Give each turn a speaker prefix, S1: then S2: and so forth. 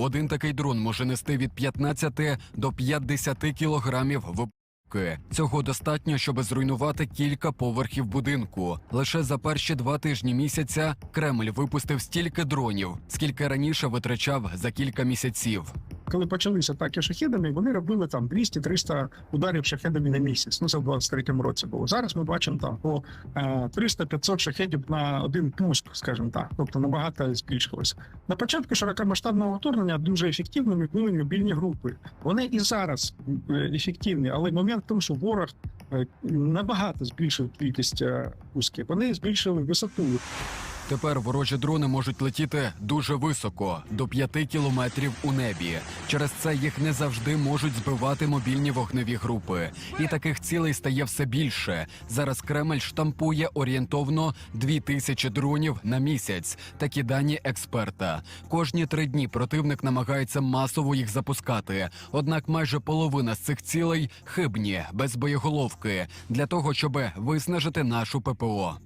S1: Один такий дрон може нести від 15 до 50 кілограмів вибухи. Цього достатньо, щоб зруйнувати кілька поверхів будинку. Лише за перші два тижні місяця Кремль випустив стільки дронів, скільки раніше витрачав за кілька місяців.
S2: Коли почалися атаки шахедами, вони робили там 200-300 ударів шахедами на місяць. Ну це в 23-му році було. Зараз ми бачимо там по е, 300-500 шахедів на один пуск, скажімо так. Тобто набагато збільшилося. На початку широкомасштабного вторгнення дуже ефективними були мобільні групи. Вони і зараз е, ефективні, але момент в тому, що ворог е, набагато збільшив кількість пусків. Вони збільшили висоту.
S1: Тепер ворожі дрони можуть летіти дуже високо, до 5 кілометрів у небі. Через це їх не завжди можуть збивати мобільні вогневі групи. І таких цілей стає все більше. Зараз Кремль штампує орієнтовно 2 тисячі дронів на місяць. Такі дані експерта. Кожні три дні противник намагається масово їх запускати. Однак майже половина з цих цілей хибні, без боєголовки, для того, щоб виснажити нашу ППО.